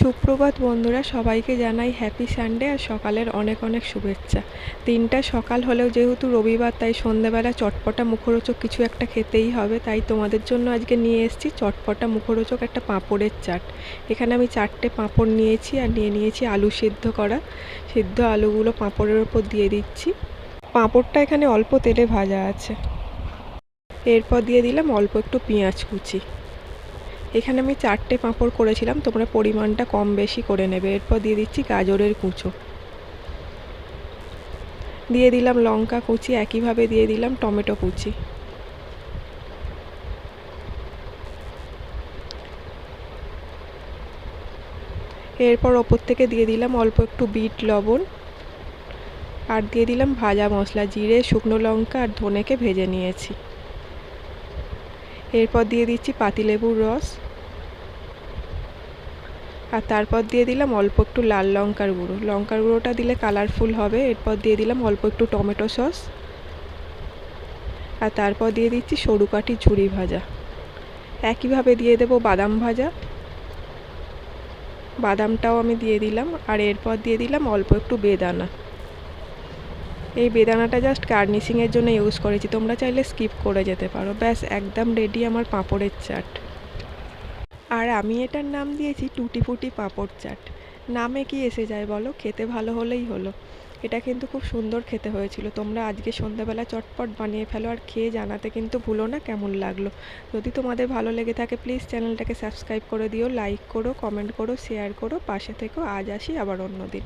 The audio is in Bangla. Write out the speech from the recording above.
সুপ্রভাত বন্ধুরা, সবাইকে জানাই হ্যাপি সানডে আর সকালের অনেক অনেক শুভেচ্ছা। তিনটা সকাল হলেও যেহেতু রবিবার, তাই সন্ধেবেলা চটপটা মুখরোচক কিছু একটা খেতেই হবে, তাই তোমাদের জন্য আজকে নিয়ে এসেছি চটপটা মুখরোচক একটা পাঁপড়ের চাট। এখানে আমি চারটে পাঁপড় নিয়েছি আর নিয়ে নিয়েছি আলু সিদ্ধ করা। সিদ্ধ আলুগুলো পাঁপড়ের ওপর দিয়ে দিচ্ছি। পাঁপড়টা এখানে অল্প তেলে ভাজা আছে। এরপর দিয়ে দিলাম অল্প একটু পেঁয়াজ কুচি। এখানে আমি চারটে পাঁপড় করেছিলাম, তোমরা পরিমাণটা কম বেশি করে নেবে। এরপর দিয়ে দিচ্ছি গাজরের কুচো। দিয়ে দিলাম লঙ্কা কুচি, একইভাবে দিয়ে দিলাম টমেটো কুচি। এরপর ওপর থেকে দিয়ে দিলাম অল্প একটু বিট লবণ। আর দিয়ে দিলাম ভাজা মশলা, জিরে, শুকনো লঙ্কা আর ধনেকে ভেজে নিয়েছি। এরপর দিয়ে দিচ্ছি পাতিলেবুর রস। আর তারপর দিয়ে দিলাম অল্প একটু লাল লঙ্কার গুঁড়ো। লঙ্কার গুঁড়োটা দিলে কালারফুল হবে। এরপর দিয়ে দিলাম অল্প একটু টমেটো সস। আর তারপর দিয়ে দিচ্ছি সরু কাঠি ঝুড়ি ভাজা। একইভাবে দিয়ে দেব বাদাম ভাজা। বাদামটাও আমি দিয়ে দিলাম। আর এরপর দিয়ে দিলাম অল্প একটু বেদানা। এই বেদানাটা জাস্ট গার্নিশিংয়ের জন্য ইউজ করেছি। তোমরা চাইলে স্কিপ করে যেতে পারো। ব্যাস, একদম রেডি আমার পাঁপড়ের চাট। আর আমি এটার নাম দিয়েছি টুটি ফুটি পাঁপড় চাট। নামে কি এসে যায় বলো? খেতে ভালো হলেই হলো। এটা কিন্তু খুব সুন্দর খেতে হয়েছিল। তোমরা আজকে সন্ধ্যাবেলা চটপট বানিয়ে ফেলো আর খেয়ে জানাতে কিন্তু ভুলো না কেমন লাগল। যদি তোমাদের ভালো লেগে থাকে প্লিজ চ্যানেলটাকে সাবস্ক্রাইব করে দিও লাইক করো কমেন্ট করো শেয়ার করো, পাশে থেকো। আজ আসি আবার অন্য দিন।